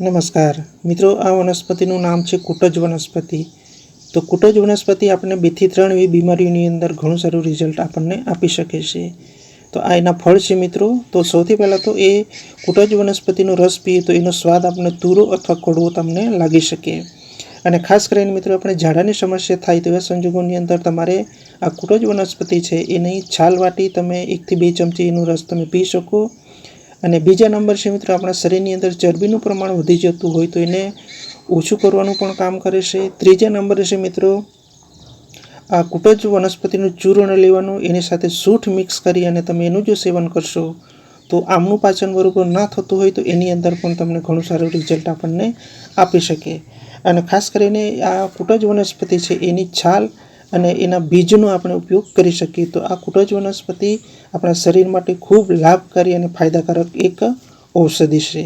નમસ્કાર. મિત્રો, આ વનસ્પતિનું નામ છે કુટજ વનસ્પતિ. તો કુટજ વનસ્પતિ આપણને બેથી ત્રણ એવી બીમારીઓની અંદર ઘણું સારું રિઝલ્ટ આપણને આપી શકે છે. તો આ એના ફળ છે મિત્રો. તો સૌથી પહેલાં તો એ કુટજ વનસ્પતિનો રસ પીએ તો એનો સ્વાદ આપણને તુરો અથવા કડવો તમને લાગી શકે. અને ખાસ કરીને મિત્રો, આપણે ઝાડાની સમસ્યા થાય તેવા સંજોગોની અંદર તમારે આ કુટજ વનસ્પતિ છે એની છાલ વાટી તમે એકથી બે ચમચી એનો રસ તમે પી શકો. અને બીજા નંબર છે મિત્રો, આપણા શરીરની અંદર ચરબીનું પ્રમાણ વધી જતું હોય તો એને ઓછું કરવાનું પણ કામ કરે છે. ત્રીજા નંબરે છે મિત્રો, આ કુટજ વનસ્પતિનું ચૂર્ણ લેવાનું, એની સાથે સૂઠ મિક્સ કરી અને તમે એનું જો સેવન કરશો તો આમનું પાચન બરોબર ના થતું હોય તો એની અંદર પણ તમને ઘણું સારું રિઝલ્ટ આપણને આપી શકે. અને ખાસ કરીને આ કુટજ વનસ્પતિ છે, એની છાલ અને એના બીજનો આપણે ઉપયોગ કરી શકીએ, તો આ કુટજ વનસ્પતિ આપણા શરીર માટે ખૂબ લાભકારી અને ફાયદાકારક એક ઔષધિ છે.